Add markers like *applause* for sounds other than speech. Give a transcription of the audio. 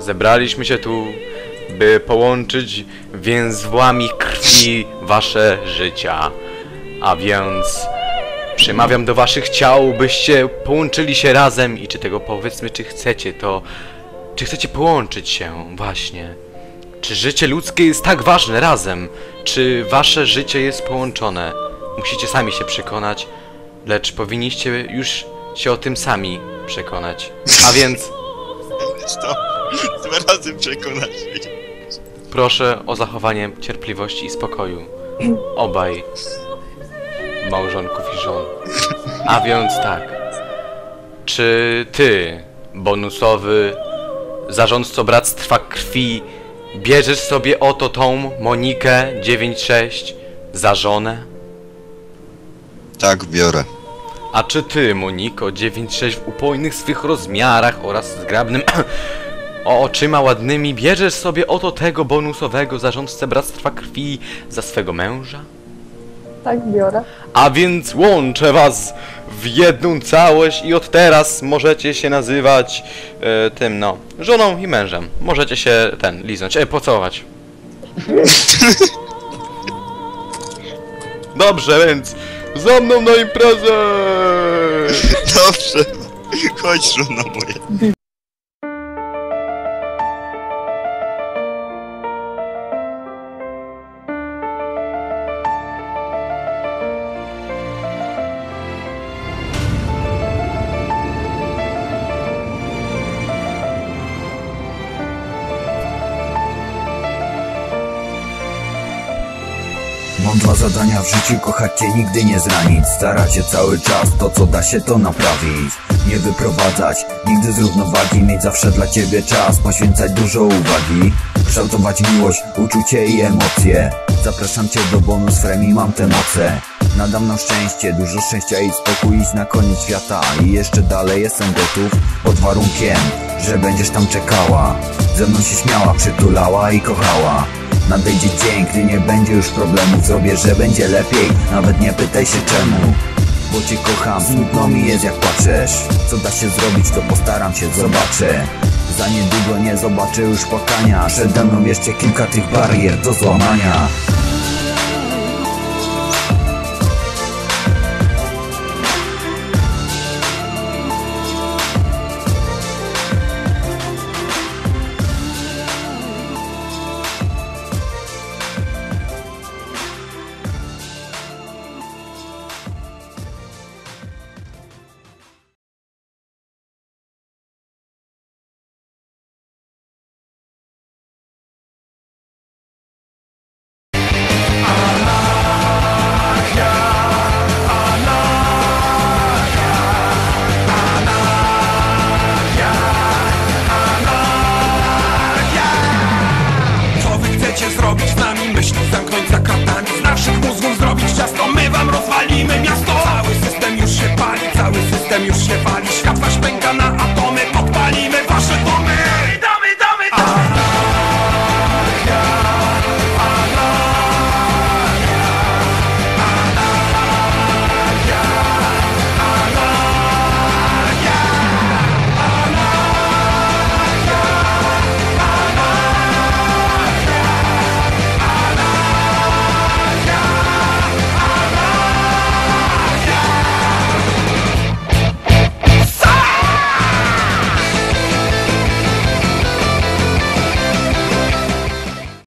Zebraliśmy się tu, by połączyć więzłami krwi wasze życia. A więc przemawiam do waszych ciał, byście połączyli się razem i czy tego powiedzmy, czy chcecie to... Czy chcecie połączyć się właśnie? Czy życie ludzkie jest tak ważne razem? Czy wasze życie jest połączone? Musicie sami się przekonać, lecz powinniście już się o tym sami przekonać. A więc To *laughs* dwa razy przekonasz się. proszę o zachowanie cierpliwości i spokoju. Obaj małżonków i żon. A więc tak. Czy ty, bonusowy zarządco Bractwa Krwi, bierzesz sobie oto tą Monikę 96 za żonę? Tak, biorę. A czy ty, Moniko, 96 w upojnych swych rozmiarach oraz zgrabnym o oczyma ładnymi, bierzesz sobie oto tego bonusowego zarządcę Bractwa Krwi za swego męża? Tak, biorę. A więc łączę was w jedną całość i od teraz możecie się nazywać e, tym, no, żoną i mężem. Możecie się ten, liznąć, e, pocałować. *laughs* Dobrze, więc za mną na imprezę! *laughs* Dobrze. Chodź, żona moja. Mam dwa zadania w życiu, kochać cię nigdy nie zranić. Starać się cały czas, to co da się to naprawić. Nie wyprowadzać, nigdy z równowagi. Mieć zawsze dla ciebie czas, poświęcać dużo uwagi. Kształtować miłość, uczucie i emocje. Zapraszam cię do bonus frame i mam te moce. Nadam nam szczęście, dużo szczęścia i spokój Iść na koniec świata. I jeszcze dalej jestem gotów Pod warunkiem, że będziesz tam czekała. Ze mną się śmiała, przytulała i kochała Nadejdzie dzień, gdy nie będzie już problemów Zrobię, że będzie lepiej, nawet nie pytaj się czemu Bo cię kocham, smutno mi jest jak płaczesz. Co da się zrobić, to postaram się, zobaczę. Za niedługo nie zobaczę już płakania. Przede mną jeszcze kilka tych barier do złamania